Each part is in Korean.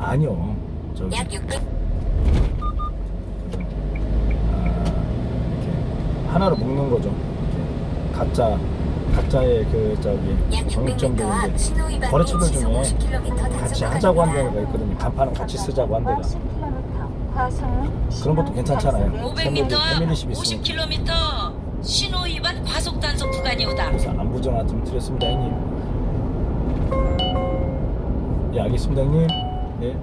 아니요. 저기 약 600. 아, 하나로 묶는 거죠. 이렇게 각자 각자의 그 저기 약 600m 정점들인데 앞 신호 위반 거래처들 및 중에 시속 50km 같이 하자고 한. 데가 있거든요. 간판은 같이 쓰자고 한 데가. 10km 과속 그런 것도 괜찮잖아요. 패밀리, 500m 앞 패밀리십 있으니까. 50km 신호 위반 과속 단속 구간이 오다. 그래서 안부 전화 좀 드렸습니다, 형님. 예, 알겠습니다, 형님. 네.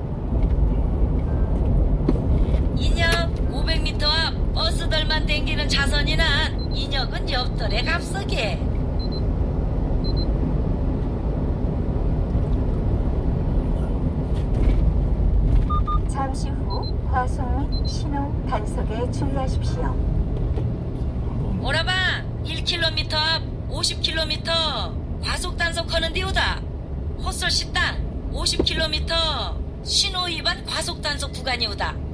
인역 500m 앞 버스들만 댕기는 차선이나 인역은 옆돌에 값서게. 잠시 후 과속 및 신호 단속에 주의하십시오. 오라방 1km 앞 50km 과속 단속하는 데오다. 헛설 식당 50km 신호 위반 과속 단속 구간이 오다.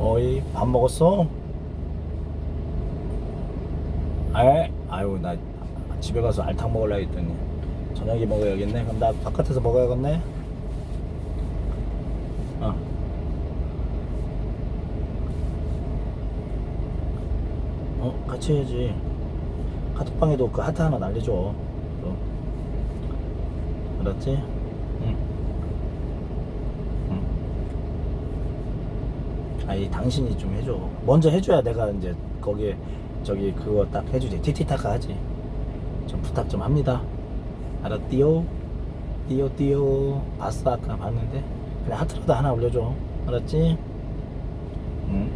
어이 밥 먹었어? 에? 아유 나 집에 가서 알탕 먹으려 했더니 저녁에 먹어야겠네 그럼 나 바깥에서 먹어야겠네 어. 어 같이 해야지 카톡방에도 그 하트 하나 날려줘 그럼. 알았지? 응. 응. 아니 당신이 좀 해줘. 먼저 해줘야 내가 이제 거기에 저기 그거 딱 해주지. 티티타카 하지. 좀 부탁 좀 합니다. 알았디요? 띠요 띠요. 봤어 아까 봤는데. 그냥 하트라도 하나 올려줘. 알았지? 응